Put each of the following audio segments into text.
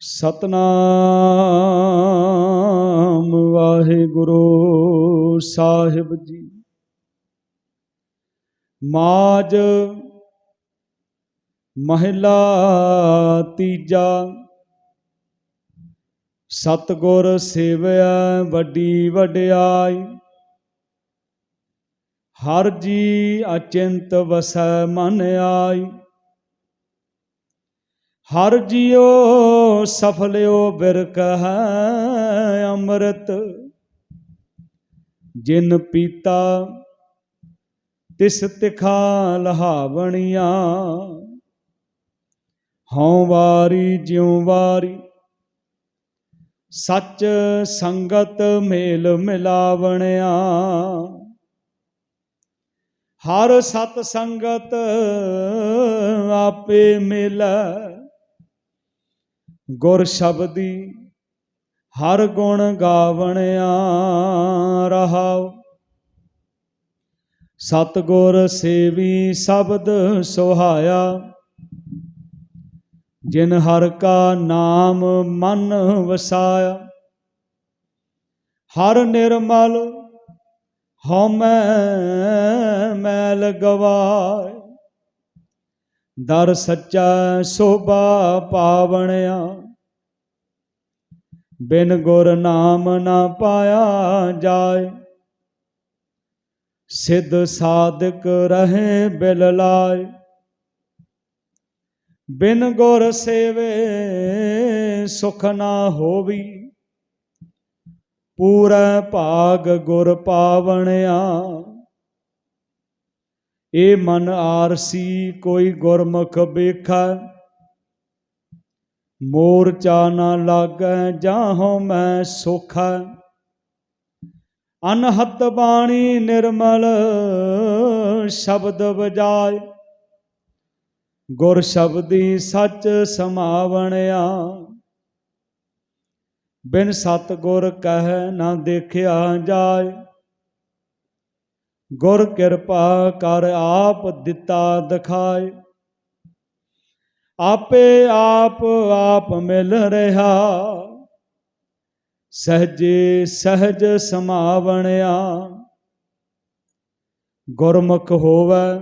ਸਤਨਾਮ ਵਾਹਿਗੁਰੂ ਸਾਹਿਬ ਜੀ। ਮਾਜ ਮਹਿਲਾ ਤੀਜਾ, ਸਤਗੁਰ ਸੇਵਿਆ ਵੱਡੀ ਵਡਿਆਈ। ਹਰ ਜੀ ਅਚਿੰਤ ਵਸੈ ਮਨ ਆਈ। ਹਰ ਜੀਉ ਸਫਲਿਓ ਬਿਰਕ ਹੈ ਅੰਮ੍ਰਿਤ। ਜਿਨ ਪੀਤਾ, ਤਿਸ ਤਿਖਾ ਲਹਾਵਣੀਆਂ। ਹਉ ਵਾਰੀ, ਜਿਉ ਵਾਰੀ। ਸੱਚ ਸੰਗਤ ਮੇਲ ਮਿਲਾਵਣਿਆ। ਹਰ ਸਤ ਸੰਗਤ ਆਪੇ ਮਿਲੈ। ਗੁਰ ਸ਼ਬਦੀ ਹਰ ਗੁਣ ਗਾਵਣਿਆ ਰਹਾਉ। ਸਤਗੁਰ ਸੇਵੀ ਸ਼ਬਦ ਸੁਹਾਇਆ। ਜਿਨ ਹਰ ਕਾ ਨਾਮ ਮਨ ਵਸਾਇਆ। ਹਰ ਨਿਰਮਲ ਹਉਮੈ ਮੈਲ ਗਵਾਏ। ਦਰ ਸੱਚਾ ਸੋਭਾ ਪਾਵਣਿਆ। ਬਿਨ ਗੁਰ ਨਾਮ ਨਾ ਪਾਇਆ ਜਾਏ। ਸਿੱਧ ਸਾਧਕ ਰਹੇ ਬਿਲ ਲਾਏ। ਬਿਨ ਗੁਰ ਸੇਵੇ ਸੁਖ ਨਾ ਹੋਵੀ। ਪੂਰਾ ਭਾਗ ਗੁਰ ਪਾਵਣਿਆ। ਏ ਮਨ ਆਰਸੀ ਕੋਈ ਗੁਰਮੁਖ ਬੇਖਾ ਮੋਰਚਾ ਨਾ ਲਾਗੈ, ਜਾਹੋ ਮੈਂ ਸੁਖੈ। ਅਨਹਤ ਬਾਣੀ ਨਿਰਮਲ ਸ਼ਬਦ ਬਜਾਏ ਗੁਰ ਸ਼ਬਦੀ ਸੱਚ ਸਮਾਵਣਿਆ। ਬਿਨ ਸਤ ਗੁਰ ਕਹਿ ਨਾ ਦੇਖਿਆ ਜਾਏ ਗੁਰ ਕਿਰਪਾ ਕਰ ਆਪ ਦਿੱਤਾ ਦਿਖਾਏ ਆਪੇ ਆਪ ਆਪ ਮਿਲ ਰਿਹਾ। ਸਹਜੇ ਸਹਜ ਸਮਾਵਣਿਆ। ਗੁਰਮੁਖ ਹੋਵੇ,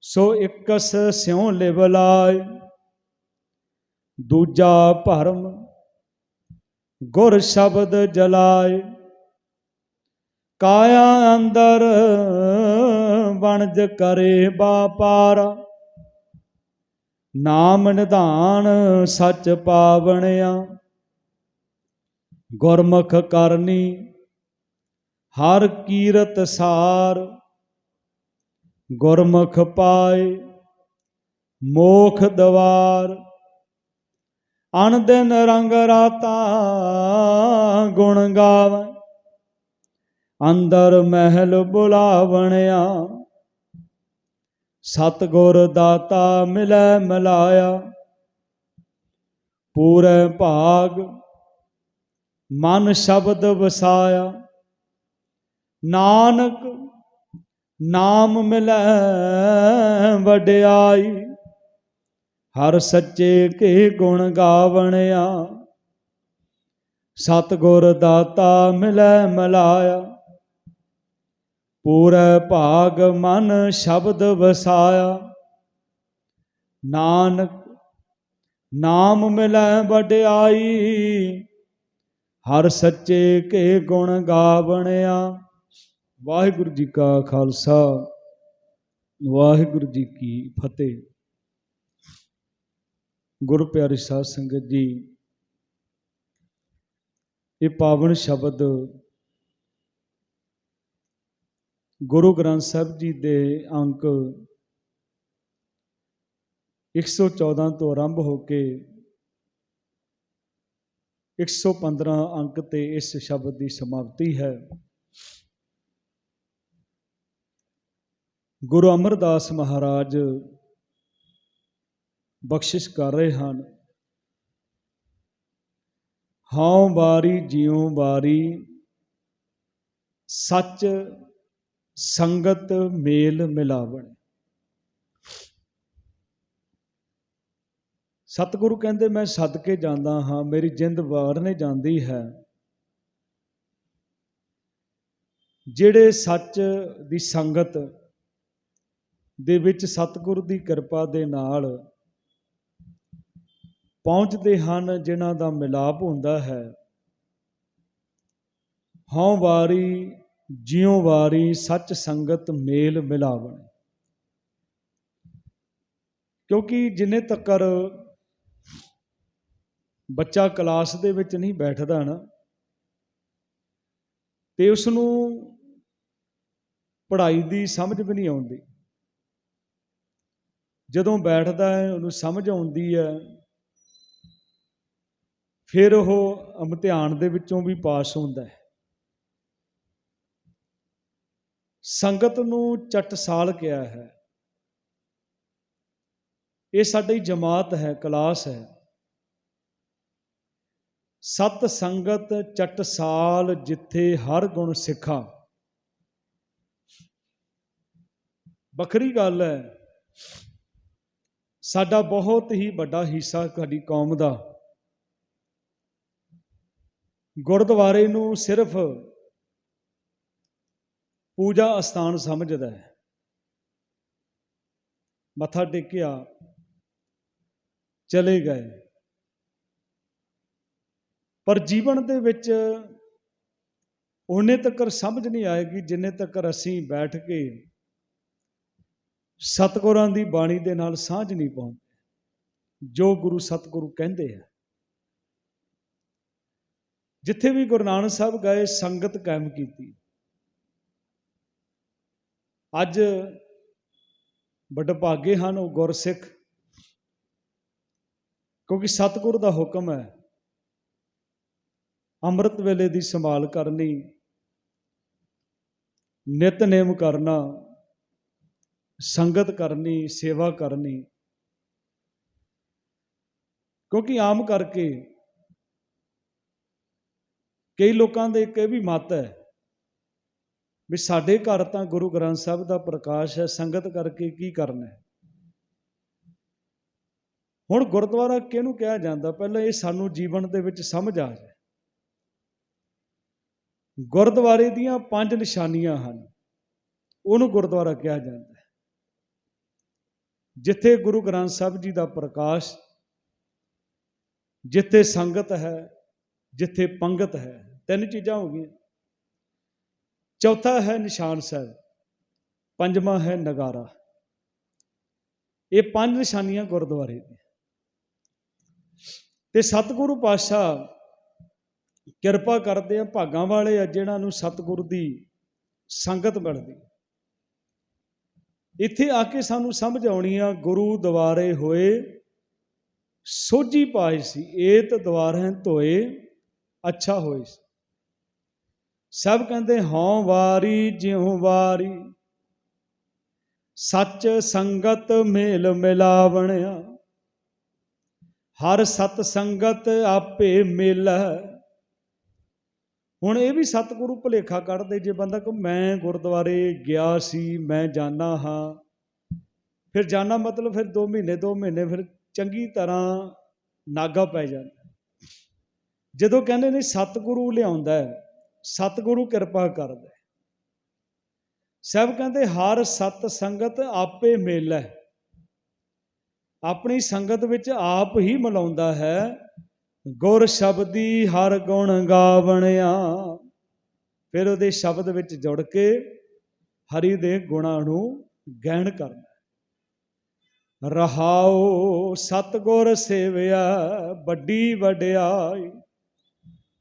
ਸੋ ਇਕਸ ਸਿਉ ਲਿਵ ਦੂਜਾ ਭਰਮ, ਗੁਰ ਸ਼ਬਦ ਜਲਾਏ ਕਾਇਆ ਅੰਦਰ, ਵਣਜ ਕਰੇ ਬਾਪਾਰ ਨਾਮ ਨਿਧਾਨ ਸੱਚ ਪਾਵਣਿਆ। ਗੁਰਮੁਖ ਕਰਨੀ, ਹਰ ਕੀਰਤ ਸਾਰ। ਗੁਰਮੁਖ ਪਾਏ, ਮੋਖ ਦਵਾਰ। ਅਨ ਦਿਨ ਰੰਗ ਰਾਤਾ ਗੁਣ ਗਾਵੇ। ਅੰਦਰ ਮਹਿਲ ਬੁਲਾਵਣਿਆ। ਸਤਗੁਰ ਦਾਤਾ ਮਿਲੈ ਮਿਲਾਇਆ, ਪੂਰੇ ਭਾਗ ਮਨ ਸ਼ਬਦ ਵਸਾਇਆ। ਨਾਨਕ ਨਾਮ ਮਿਲੈ ਵਡਿਆਈ, ਹਰ ਸੱਚੇ ਕੇ ਗੁਣ ਗਾਵਣਿਆ। ਸਤਗੁਰ ਦਾਤਾ ਮਿਲੈ ਮਿਲਾਇਆ ਪੂਰੇ ਭਾਗ ਮਨ ਸ਼ਬਦ ਵਸਾਇਆ। ਨਾਨਕ, ਨਾਮ ਮਿਲੈ ਵਡਿਆਈ, ਹਰ ਸੱਚੇ ਕੇ ਗੁਣ ਗਾਵਣਿਆ। ਵਾਹਿਗੁਰੂ ਜੀ ਕਾ ਖਾਲਸਾ, ਵਾਹਿਗੁਰੂ ਜੀ ਕੀ ਫਤਿਹ। ਗੁਰੂ ਪਿਆਰੀ ਸਾਧ ਸੰਗਤ ਜੀ, ਇਹ ਪਾਵਨ ਸ਼ਬਦ ਗੁਰੂ ਗ੍ਰੰਥ ਸਾਹਿਬ ਜੀ ਦੇ ਅੰਕ 114 ਤੋਂ ਆਰੰਭ ਹੋ ਕੇ 115 ਅੰਕ ਤੇ ਇਸ ਸ਼ਬਦ ਦੀ ਸਮਾਪਤੀ ਹੈ। ਗੁਰੂ ਅਮਰਦਾਸ ਮਹਾਰਾਜ ਬਖਸ਼ਿਸ਼ ਕਰ ਰਹੇ ਹਨ। ਹਉ ਬਾਰੀ ਜਿਉ ਬਾਰੀ ਸੱਚ ਸੰਗਤ ਮੇਲ ਮਿਲਾਵਣ। ਸਤਿਗੁਰੂ ਕਹਿੰਦੇ, ਮੈਂ ਸਦਕੇ ਜਾਂਦਾ ਹਾਂ, ਮੇਰੀ ਜਿੰਦ ਵਾਰਨੇ ਜਾਂਦੀ ਹੈ। ਜਿਹੜੇ ਸੱਚ ਦੀ ਸੰਗਤ ਦੇ ਵਿੱਚ ਸਤਿਗੁਰੂ ਦੀ ਕਿਰਪਾ ਦੇ ਨਾਲ ਪਹੁੰਚਦੇ ਹਨ, ਜਿਨ੍ਹਾਂ ਦਾ ਮਿਲਾਪ ਹੁੰਦਾ ਹੈ, ਹਉ ਵਾਰੀ ਜਿਉ ਵਾਰੀ ਸੱਚ ਸੰਗਤ ਮੇਲ ਮਿਲਾਵਣ। ਕਿਉਂਕਿ ਜਿੰਨੇ ਤੱਕਰ ਬੱਚਾ ਕਲਾਸ ਦੇ ਵਿੱਚ ਨਹੀਂ ਬੈਠਦਾ ਨਾ, ਤੇ ਉਸ ਨੂੰ ਪੜ੍ਹਾਈ ਦੀ ਸਮਝ ਵੀ ਨਹੀਂ ਆਉਂਦੀ। ਜਦੋਂ ਬੈਠਦਾ ਹੈ, ਉਹਨੂੰ ਸਮਝ ਆਉਂਦੀ ਹੈ, ਫਿਰ ਉਹ ਇਮਤਿਹਾਨ ਦੇ ਵਿੱਚੋਂ ਵੀ ਪਾਸ ਹੁੰਦਾ ਹੈ। ਸੰਗਤ ਨੂੰ ਚਟਸਾਲ ਕਿਹਾ ਹੈ। ਇਹ ਸਾਡੀ ਜਮਾਤ ਹੈ, ਕਲਾਸ ਹੈ। ਸਤ ਸੰਗਤ ਚਟਸਾਲ ਜਿੱਥੇ ਹਰ ਗੁਣ ਸਿੱਖਾ। ਵੱਖਰੀ ਗੱਲ ਹੈ, ਸਾਡਾ ਬਹੁਤ ਹੀ ਵੱਡਾ ਹਿੱਸਾ ਸਾਡੀ ਕੌਮ ਦਾ। ਗੁਰਦੁਆਰੇ ਨੂੰ ਸਿਰਫ ਪੂਜਾ ਅਸਥਾਨ ਸਮਝਦਾ ਹੈ। ਮੱਥਾ ਟੇਕਿਆ, ਚਲੇ ਗਏ। ਪਰ ਜੀਵਨ ਦੇ ਵਿੱਚ ਉਹਨੇ ਤੱਕ ਸਮਝ ਨਹੀਂ ਆਏਗੀ ਜਿੰਨੇ ਤੱਕ ਅਸੀਂ ਬੈਠ ਕੇ ਸਤਿਗੁਰਾਂ ਦੀ ਬਾਣੀ ਦੇ ਨਾਲ ਸਾਂਝ ਨਹੀਂ ਪਾਉਂਦੇ, ਜੋ ਗੁਰੂ ਸਤਿਗੁਰੂ ਕਹਿੰਦੇ ਆ। ਜਿੱਥੇ ਵੀ ਗੁਰੂ ਨਾਨਕ ਸਾਹਿਬ ਗਏ, ਸੰਗਤ ਕਾਇਮ ਕੀਤੀ। ਅੱਜ ਵਡਭਾਗੇ ਹਨ ਉਹ ਗੁਰਸਿੱਖ, ਕਿਉਂਕਿ ਸਤਿਗੁਰ ਦਾ ਹੁਕਮ ਹੈ, ਅੰਮ੍ਰਿਤ ਵੇਲੇ ਦੀ ਸੰਭਾਲ ਕਰਨੀ ਨਿਤਨੇਮ ਕਰਨਾ, ਸੰਗਤ ਕਰਨੀ, ਸੇਵਾ ਕਰਨੀ, ਕਿਉਂਕਿ ਆਮ ਕਰਕੇ ਕਈ ਲੋਕਾਂ ਦੇ ਇੱਕ ਇਹ ਵੀ ਮਤ ਹੈ ਵੀ ਸਾਡੇ ਘਰ ਤਾਂ ਗੁਰੂ ਗ੍ਰੰਥ ਸਾਹਿਬ ਦਾ ਪ੍ਰਕਾਸ਼ ਹੈ, ਸੰਗਤ ਕਰਕੇ ਕੀ ਕਰਨਾ ਹੈ? ਹੁਣ ਗੁਰਦੁਆਰਾ ਕਿਹਨੂੰ ਕਿਹਾ ਜਾਂਦਾ? ਪਹਿਲਾਂ ਇਹ ਸਾਨੂੰ ਜੀਵਨ ਦੇ ਵਿੱਚ ਸਮਝ ਆ ਜਾਏ। ਗੁਰਦੁਆਰੇ ਦੀਆਂ ਪੰਜ ਨਿਸ਼ਾਨੀਆਂ ਹਨ। ਉਹਨੂੰ ਗੁਰਦੁਆਰਾ ਕਿਹਾ ਜਾਂਦਾ ਹੈ। ਜਿੱਥੇ ਗੁਰੂ ਗ੍ਰੰਥ ਸਾਹਿਬ ਜੀ ਦਾ ਪ੍ਰਕਾਸ਼, ਜਿੱਥੇ ਸੰਗਤ ਹੈ, ਜਿੱਥੇ ਪੰਗਤ ਹੈ, ਤਿੰਨ ਚੀਜ਼ਾਂ ਹੋ ਗਈਆਂ। ਚੌਥਾ ਹੈ ਨਿਸ਼ਾਨ ਸਾਹਿਬ, ਪੰਜਵਾਂ ਹੈ ਨਗਾਰਾ। ਇਹ ਪੰਜ ਨਿਸ਼ਾਨੀਆਂ ਗੁਰਦੁਆਰੇ ਦੀਆਂ। ਤੇ ਸਤਿਗੁਰੂ ਪਾਤਸ਼ਾਹ ਕਿਰਪਾ ਕਰਦੇ ਆ, ਭਾਗਾਂ ਵਾਲੇ ਆ ਜਿਹਨਾਂ ਨੂੰ ਸਤਿਗੁਰੂ ਦੀ ਸੰਗਤ ਮਿਲਦੀ। ਇੱਥੇ ਆ ਕੇ ਸਾਨੂੰ ਸਮਝ ਆਉਣੀ ਆ, ਗੁਰੂ ਦੁਆਰੇ ਹੋਏ ਸੋਝੀ ਪਾਈ ਸੀ ਏਤ ਦੁਆਰਹਿ ਧੋਏ, ਅੱਛਾ ਹੋਏ ਸੀ। ਸਭ ਕਹਿੰਦੇ ਹਉ ਵਾਰੀ, ਜਿਉ ਵਾਰੀ। ਸੱਚ ਸੰਗਤ ਮੇਲ ਮਿਲਾਵਣਿਆ। ਹਰ ਸਤ ਸੰਗਤ ਆਪੇ ਮਿਲ। ਹੁਣ ਇਹ ਵੀ ਸਤਿਗੁਰੂ ਭੁਲੇਖਾ ਕੱਢਦੇ, ਜੇ ਬੰਦਾ ਕਿ ਮੈਂ ਗੁਰਦੁਆਰੇ ਗਿਆ ਸੀ, ਮੈਂ ਜਾਣਾ ਹਾਂ। ਫਿਰ ਜਾਣਾ ਮਤਲਬ ਫਿਰ 2 ਮਹੀਨੇ 2 ਮਹੀਨੇ ਫਿਰ ਚੰਗੀ ਤਰ੍ਹਾਂ ਨਾਗਾ ਪੈ ਜਾਂਦਾ। ਜਦੋਂ ਕਹਿੰਦੇ ਨੇ ਸਤਿਗੁਰੂ ਲਿਆਉਂਦਾ ਹੈ ਸਤਿਗੁਰੂ ਕਿਰਪਾ ਕਰਦਾ ਹੈ। ਸਭ ਕਹਿੰਦੇ, ਹਰ ਸਤ ਸੰਗਤ ਆਪੇ ਮੇਲਾ। ਹੈ ਆਪਣੀ ਸੰਗਤ ਵਿੱਚ ਆਪ ਹੀ ਮਿਲਾਉਂਦਾ ਹੈ। ਗੁਰ ਸ਼ਬਦੀ ਹਰ ਗੁਣ ਗਾਵਣਿਆ। ਫਿਰ ਉਹਦੇ ਸ਼ਬਦ ਵਿੱਚ ਜੁੜ ਕੇ ਹਰੀ ਦੇ ਗੁਣਾਂ ਨੂੰ ਗਹਿਣ ਕਰਨਾ ਰਹਾਓ ਸਤਗੁਰ ਸੇਵਿਆ, ਵੱਡੀ ਵਡਿਆਈ।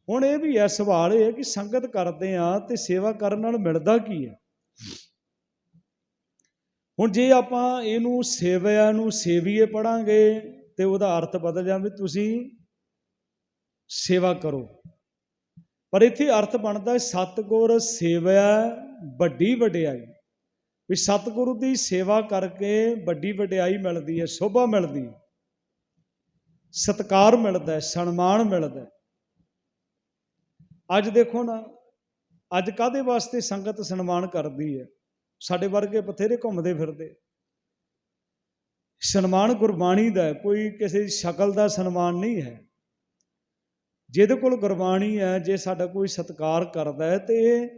ਹੁਣ ਇਹ ਵੀ ਹੈ, ਸਵਾਲ ਇਹ ਹੈ ਕਿ ਸੰਗਤ ਕਰਦੇ ਆ ਤੇ ਸੇਵਾ ਕਰਨ ਨਾਲ ਮਿਲਦਾ ਕੀ ਹੈ? ਹੁਣ ਜੇ ਆਪਾਂ ਇਹਨੂੰ ਸੇਵਿਆ ਨੂੰ ਸੇਵੀਏ ਪੜਾਂਗੇ ਤੇ ਉਹਦਾ ਅਰਥ ਬਦਲ ਜਾਵੇ, ਤੁਸੀਂ ਸੇਵਾ ਕਰੋ। ਪਰ ਇੱਥੇ ਅਰਥ ਬਣਦਾ ਸਤਗੁਰ ਸੇਵਿਆ ਵੱਡੀ ਵਡਿਆਈ। ਵੀ ਸਤਗੁਰੂ ਦੀ ਸੇਵਾ ਕਰਕੇ ਵੱਡੀ ਵਡਿਆਈ ਮਿਲਦੀ ਹੈ, ਸ਼ੋਭਾ ਮਿਲਦੀ ਹੈ। ਸਤਕਾਰ ਮਿਲਦਾ ਹੈ, ਸਨਮਾਨ ਮਿਲਦਾ ਹੈ। ਅੱਜ ਦੇਖੋ ਨਾ ਅੱਜ ਕਾਦੇ ਵਾਸਤੇ ਸੰਗਤ ਸਨਮਾਨ ਕਰਦੀ ਹੈ? ਸਾਡੇ ਵਰਗੇ ਬਥੇਰੇ ਘੁੰਮਦੇ ਫਿਰਦੇ। ਸਨਮਾਨ ਗੁਰਬਾਣੀ ਦਾ ਹੈ, ਕੋਈ ਕਿਸੇ ਸ਼ਕਲ ਦਾ ਸਨਮਾਨ ਨਹੀਂ ਹੈ। ਜਿਹਦੇ ਕੋਲ ਗੁਰਬਾਣੀ ਹੈ ਜੇ ਸਾਡਾ ਕੋਈ ਸਤਿਕਾਰ ਕਰਦਾ ਹੈ ਤੇ ਇਹ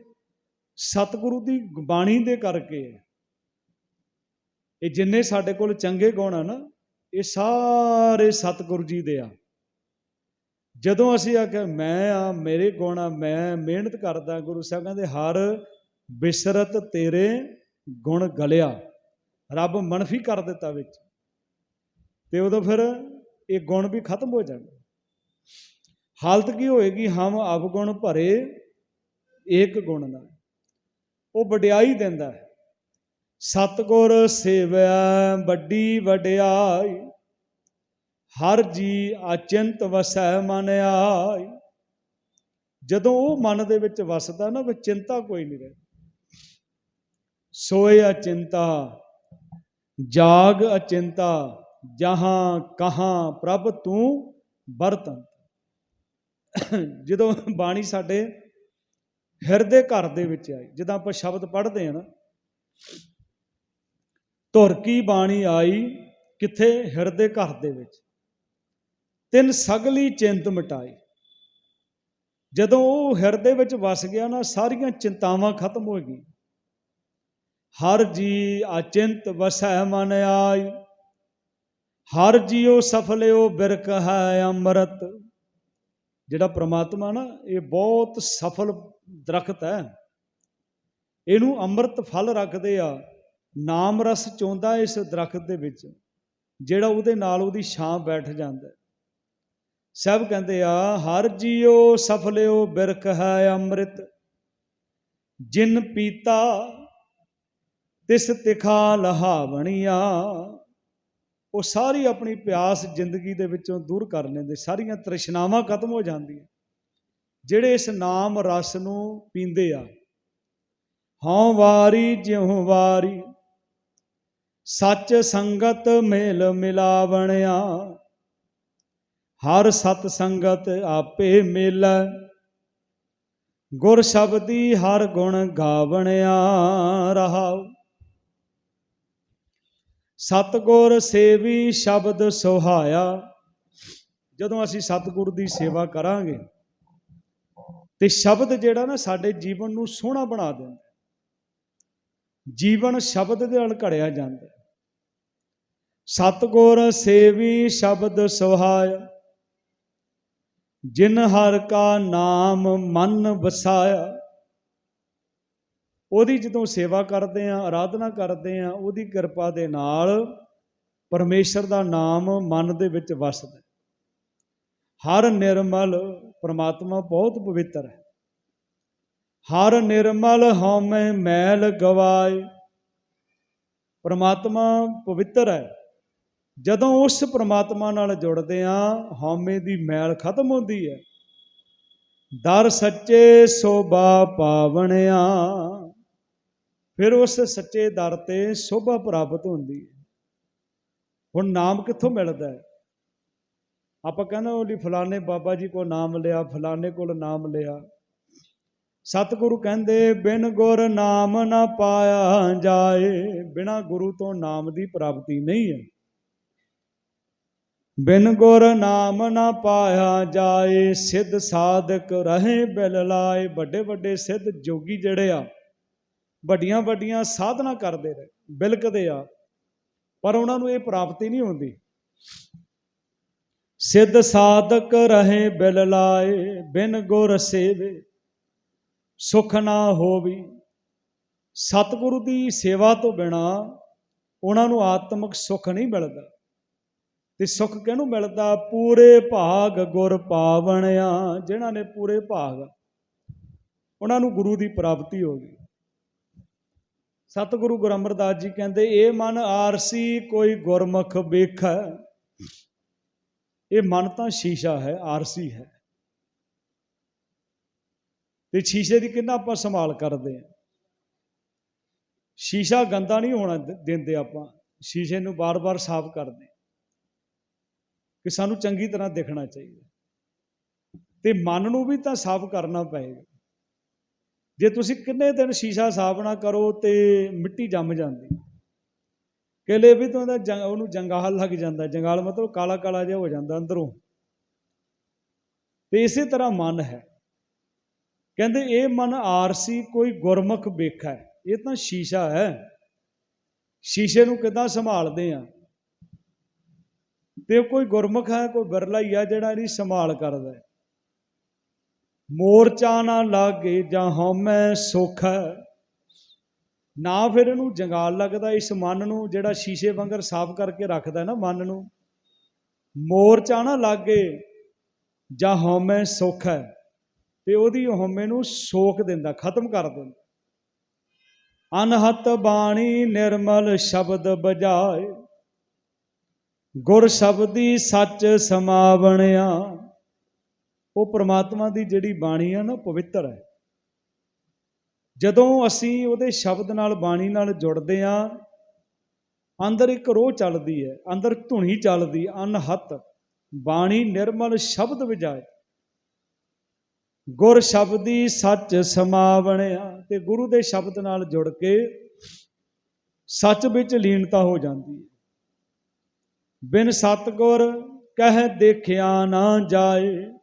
ਸਤਿਗੁਰੂ ਦੀ ਬਾਣੀ ਦੇ ਕਰਕੇ ਇਹ ਜਿੰਨੇ ਸਾਡੇ ਕੋਲ ਚੰਗੇ ਗੁਣ ਆ ਨਾ ਇਹ ਸਾਰੇ ਸਤਿਗੁਰੂ ਜੀ ਦੇ ਆ। ਜਦੋਂ ਅਸੀਂ ਆਖਿਆ ਮੈਂ ਆ, ਮੇਰੇ ਗੁਣ ਆ, ਮੈਂ ਮਿਹਨਤ ਕਰਦਾ, ਗੁਰੂ ਸਾਹਿਬ ਕਹਿੰਦੇ, ਹਰ ਬਿਸਰਤ ਤੇਰੇ ਗੁਣ ਗਲਿਆ। ਰੱਬ ਮਨਫੀ ਕਰ ਦਿੱਤਾ ਵਿੱਚ। ਤੇ ਉਦੋਂ ਫਿਰ ਇਹ ਗੁਣ ਵੀ ਖਤਮ ਹੋ ਜਾਣਗੇ। ਹਾਲਤ ਕੀ ਹੋਏਗੀ? ਹਮ ਅਵਗੁਣ ਭਰੇ ਏਕ ਗੁਣ ਨਾਲ ਉਹ ਵਡਿਆਈ ਦਿੰਦਾ ਹੈ। ਸਤਗੁਰ ਸੇਵਿਆ ਵੱਡੀ ਵਡਿਆਈ। ਹਰ ਜੀ ਅਚਿੰਤ ਵਸੈ ਮਨ ਆਈ। ਜਦੋਂ ਉਹ ਮਨ ਦੇ ਵਿੱਚ ਵਸਦਾ ਨਾ, ਫਿਰ ਚਿੰਤਾ ਕੋਈ ਨਹੀਂ ਰਹਿੰਦੀ। ਸੋਏ ਅਚਿੰਤਾ, ਜਾਗ ਅਚਿੰਤਾ, ਜਹਾਂ ਕਹਾਂ ਪ੍ਰਭ ਤੂੰ ਵਰਤਨ। ਜਦੋਂ ਬਾਣੀ ਸਾਡੇ ਹਿਰਦੇ ਘਰ ਦੇ ਵਿੱਚ ਆਈ, ਜਦੋਂ ਆਪਾਂ ਸ਼ਬਦ ਪੜ੍ਹਦੇ ਹਾਂ ਨਾ, ਧੁਰ ਕੀ ਬਾਣੀ ਆਈ ਕਿੱਥੇ? ਹਿਰਦੇ ਘਰ ਦੇ ਵਿੱਚ। ਤਿੰਨ ਸਗਲੀ ਚਿੰਤ ਮਿਟਾਈ। ਜਦੋਂ ਉਹ ਹਿਰਦੇ ਵਿੱਚ ਵਸ ਗਿਆ ਨਾ, ਸਾਰੀਆਂ ਚਿੰਤਾਵਾਂ ਖਤਮ ਹੋ ਗਈਆਂ। ਹਰ ਜੀ ਅਚਿੰਤ ਵਸੈ ਮਨ ਆਈ। ਹਰ ਜੀਉ ਸਫਲਿਓ ਬਿਰਖ ਹੈ ਅੰਮ੍ਰਿਤ। ਜਿਹੜਾ ਪ੍ਰਮਾਤਮਾ ਨਾ, ਇਹ ਬਹੁਤ ਸਫਲ ਦਰਖਤ ਹੈ। ਇਹਨੂੰ ਅੰਮ੍ਰਿਤ ਫਲ ਰੱਖਦੇ ਆ। ਨਾਮ ਰਸ ਚੋਂਦਾ ਇਸ ਦਰਖਤ ਦੇ ਵਿੱਚ, ਜਿਹੜਾ ਉਹਦੇ ਨਾਲ ਉਹਦੀ ਛਾਂ ਬੈਠ ਜਾਂਦਾ। ਸਭ ਕਹਿੰਦੇ ਆ, ਹਰ ਜੀਉ ਸਫਲਿਓ ਬਿਰਖ ਹੈ ਅੰਮ੍ਰਿਤ। ਜਿਨ ਪੀਤਾ, ਤਿਸ ਤਿਖਾ ਲਹਾਵਣੀਆਂ। ਉਹ ਸਾਰੀ ਆਪਣੀ ਪਿਆਸ ਜ਼ਿੰਦਗੀ ਦੇ ਵਿੱਚੋਂ ਦੂਰ ਕਰ ਲੈਂਦੇ, ਸਾਰੀਆਂ ਤ੍ਰਿਸ਼ਨਾਵਾਂ ਖਤਮ ਹੋ ਜਾਂਦੀਆਂ। ਜਿਹੜੇ ਇਸ ਨਾਮ ਰਸ ਨੂੰ ਪੀਂਦੇ ਆ, ਹਉ ਵਾਰੀ ਜਿਉ ਵਾਰੀ, ਸੱਚ ਸੰਗਤ ਮੇਲ ਮਿਲਾਵਣਿਆ। ਹਰ ਸਤ ਸੰਗਤ ਆਪੇ ਮਿਲੈ। ਗੁਰ ਸ਼ਬਦੀ ਹਰ ਗੁਣ ਗਾਵਣਿਆ ਰਹਾਉ। ਸਤਗੁਰ ਸੇਵੀ ਸ਼ਬਦ ਸੁਹਾਇਆ। ਜਦੋਂ ਅਸੀਂ ਸਤਗੁਰ ਦੀ ਸੇਵਾ ਕਰਾਂਗੇ, ਤੇ ਸ਼ਬਦ ਜਿਹੜਾ ਨਾ ਸਾਡੇ ਜੀਵਨ ਨੂੰ ਸੋਹਣਾ ਬਣਾ ਦਿੰਦਾ। ਜੀਵਨ ਸ਼ਬਦ ਦੇ ਨਾਲ ਘੜਿਆ ਜਾਂਦਾ। ਹੈ। ਸਤਗੁਰ ਸੇਵੀ ਸ਼ਬਦ ਸੁਹਾਇਆ। ਜਿਨ ਹਰ ਕਾ ਨਾਮ ਮਨ ਵਸਾਇਆ। ਉਹਦੀ ਜਦੋਂ ਸੇਵਾ ਕਰਦੇ ਆ ਆਰਾਧਨਾ ਕਰਦੇ ਆ ਉਹਦੀ ਕਿਰਪਾ ਦੇ ਨਾਲ ਪਰਮੇਸ਼ਰ ਦਾ ਨਾਮ ਮਨ ਦੇ ਵਿੱਚ ਵਸਦਾ ਹਰ ਨਿਰਮਲ ਪ੍ਰਮਾਤਮਾ ਬਹੁਤ ਪਵਿੱਤਰ ਹੈ। ਹਰ ਨਿਰਮਲ ਹਉਮੈ ਮੈਲ ਗਵਾਏ। ਪ੍ਰਮਾਤਮਾ ਪਵਿੱਤਰ ਹੈ। ਜਦੋਂ ਉਸ ਪ੍ਰਮਾਤਮਾ ਨਾਲ ਜੁੜਦੇ ਆ, ਹਉਮੈ ਦੀ ਮੈਲ ਖਤਮ ਹੁੰਦੀ ਹੈ। ਦਰ ਸੱਚੇ ਸੋਭਾ ਪਾਵਣਿਆ। ਫਿਰ ਉਸ ਸੱਚੇ ਦਰ ਤੇ ਸੋਭਾ ਪ੍ਰਾਪਤ ਹੁੰਦੀ ਹੈ। ਹੁਣ ਨਾਮ ਕਿੱਥੋਂ ਮਿਲਦਾ ਹੈ? ਆਪਾਂ ਕਹਿੰਦੇ ਉਹ ਲਈ ਫਲਾਣੇ ਬਾਬਾ ਜੀ ਕੋ ਨਾਮ ਲਿਆ, ਫਲਾਣੇ ਕੋਲ ਨਾਮ ਲਿਆ। ਸਤਿਗੁਰੂ ਕਹਿੰਦੇ, ਬਿਨ ਗੁਰ ਨਾਮ ਨਾ ਪਾਇਆ ਜਾਏ, ਬਿਨਾ ਗੁਰੂ ਤੋਂ ਨਾਮ ਦੀ ਪ੍ਰਾਪਤੀ ਨਹੀਂ ਹੈ। ਬਿਨ ਗੁਰ ਨਾਮ ਨਾ ਪਾਇਆ ਜਾਏ, ਸਿੱਧ ਸਾਧਕ ਰਹੇ ਬਿਲ ਲਾਏ। ਵੱਡੇ ਵੱਡੇ ਸਿੱਧ ਜੋਗੀ ਜਿਹੜੇ ਆ, ਵੱਡੀਆਂ ਵੱਡੀਆਂ ਸਾਧਨਾ ਕਰਦੇ ਰਹੇ, ਬਿਲਕਦੇ ਆ, ਪਰ ਉਹਨਾਂ ਨੂੰ ਇਹ ਪ੍ਰਾਪਤੀ ਨਹੀਂ ਹੁੰਦੀ। ਸਿੱਧ ਸਾਧਕ ਰਹੇ ਬਿਲ ਲਾਏ, ਬਿਨ ਗੁਰ ਸੇਵੇ, ਸੁਖ ਨਾ ਹੋਵੀ। ਸਤਿਗੁਰੂ ਦੀ ਸੇਵਾ ਤੋਂ ਬਿਨਾ ਉਹਨਾਂ ਨੂੰ ਆਤਮਿਕ ਸੁਖ ਨਹੀਂ ਮਿਲਦਾ। ਤੇ ਸੁੱਖ ਕਿਹਨੂੰ ਮਿਲਦਾ? ਪੂਰੇ ਭਾਗ ਗੁਰ ਪਾਵਣਿਆ, ਜਿਨ੍ਹਾਂ ਨੇ ਪੂਰੇ ਭਾਗ ਉਹਨਾਂ ਨੂੰ ਗੁਰੂ ਦੀ ਪ੍ਰਾਪਤੀ ਹੋ ਗਈ। ਸਤਿਗੁਰੂ ਗੁਰੂ ਅਮਰਦਾਸ ਜੀ ਕਹਿੰਦੇ, ਇਹ ਮਨ ਆਰਸੀ ਕੋਈ ਗੁਰਮੁਖ ਵੇਖੈ। ਇਹ ਮਨ ਤਾਂ ਸ਼ੀਸ਼ਾ ਹੈ, ਆਰਸੀ ਹੈ। ਤੇ ਸ਼ੀਸ਼ੇ ਦੀ ਕਿੰਨਾ ਆਪਾਂ ਸੰਭਾਲ ਕਰਦੇ ਹਾਂ? ਸ਼ੀਸ਼ਾ ਗੰਦਾ ਨਹੀਂ ਹੋਣਾ ਦਿੰਦੇ ਆਪਾਂ। ਸ਼ੀਸ਼ੇ ਨੂੰ ਬਾਰ-ਬਾਰ ਸਾਫ਼ ਕਰਦੇ ਕਿ ਸਾਨੂੰ ਚੰਗੀ ਤਰ੍ਹਾਂ ਦੇਖਣਾ ਚਾਹੀਦਾ। ਤੇ ਮਨ ਨੂੰ ਵੀ ਤਾਂ ਸਾਫ਼ ਕਰਨਾ ਪਏਗਾ। ਜੇ ਤੁਸੀਂ ਕਿੰਨੇ ਦਿਨ ਸ਼ੀਸ਼ਾ ਸਾਫ਼ ਨਾ ਕਰੋ ਤੇ ਮਿੱਟੀ ਜੰਮ ਜਾਂਦੀ। ਕੇਲੇ ਵੀ ਤੋਂ ਇਹਦਾ ਜੰਗ- ਉਹਨੂੰ ਜੰਗਾਲ ਲੱਗ ਜਾਂਦਾ। ਜੰਗਾਲ ਮਤਲਬ ਕਾਲਾ ਕਾਲਾ ਜਿਹਾ ਹੋ ਜਾਂਦਾ ਅੰਦਰੋਂ। ਤੇ ਇਸੇ ਤਰ੍ਹਾਂ ਮਨ ਹੈ। ਕਹਿੰਦੇ ਇਹ ਮਨ ਆਰਸੀ ਕੋਈ ਗੁਰਮੁਖ ਵੇਖਾ। ਹੈ ਇਹ ਤਾਂ ਸ਼ੀਸ਼ਾ ਹੈ। ਸ਼ੀਸ਼ੇ ਨੂੰ ਕਿਦਾਂ ਸੰਭਾਲਦੇ ਆ? ਤੇ ਕੋਈ ਗੁਰਮੁਖ ਹੈ, ਕੋਈ ਬਿਰਲਾ ਹੀ ਆ ਜਿਹੜਾ ਇਹਦੀ ਸੰਭਾਲ ਕਰਦਾ ਮੋਰਚਾ ਨਾ ਲਾਗੇ ਜਾਂ ਹਉਮੈ ਸੁਖ ਨਾ ਫਿਰ ਇਹਨੂੰ ਜੰਗਾਲ ਲੱਗਦਾ, ਇਸ ਮਨ ਨੂੰ ਜਿਹੜਾ ਸ਼ੀਸ਼ੇ ਵਾਂਗਰ ਸਾਫ਼ ਕਰਕੇ ਰੱਖਦਾ ਨਾ ਮਨ ਨੂੰ। ਮੋਰਚਾ ਨਾ ਲਾਗੇ ਜਾਂ ਹਉਮੈ ਸੁਖ ਹੈ, ਤੇ ਉਹਦੀ ਹਉਮੈ ਨੂੰ ਸੋਕ ਦਿੰਦਾ, ਖਤਮ ਕਰ ਦਿੰਦਾ। ਅਨਹਤ ਬਾਣੀ ਨਿਰਮਲ ਸ਼ਬਦ ਬਜਾਏ ਗੁਰ ਸ਼ਬਦੀ ਸੱਚ ਸਮਾਵਣਿਆ। ਉਹ ਪ੍ਰਮਾਤਮਾ ਦੀ ਜਿਹੜੀ ਬਾਣੀ ਆ ਨਾ ਪਵਿੱਤਰ ਹੈ। ਜਦੋਂ ਅਸੀਂ ਉਹਦੇ ਸ਼ਬਦ ਨਾਲ, ਬਾਣੀ ਨਾਲ ਜੁੜਦੇ ਆ, ਅੰਦਰ ਇੱਕ ਰੋਹ ਚੱਲਦੀ ਹੈ, ਅੰਦਰ ਧੁਨੀ ਚੱਲਦੀ, ਅਨਹਤ, ਬਾਣੀ ਨਿਰਮਲ ਸ਼ਬਦ ਵਿਜਾਏ। ਗੁਰ ਸ਼ਬਦੀ ਸੱਚ ਸਮਾਵਣਿਆ। ਤੇ ਗੁਰੂ ਦੇ ਸ਼ਬਦ ਨਾਲ ਜੁੜ ਕੇ ਸੱਚ ਵਿੱਚ ਲੀਨਤਾ ਹੋ ਜਾਂਦੀ ਹੈ। ਬਿਨ ਸਤਗੁਰ ਕਹਿ ਦੇਖਿਆ ਨਾ ਜਾਏ।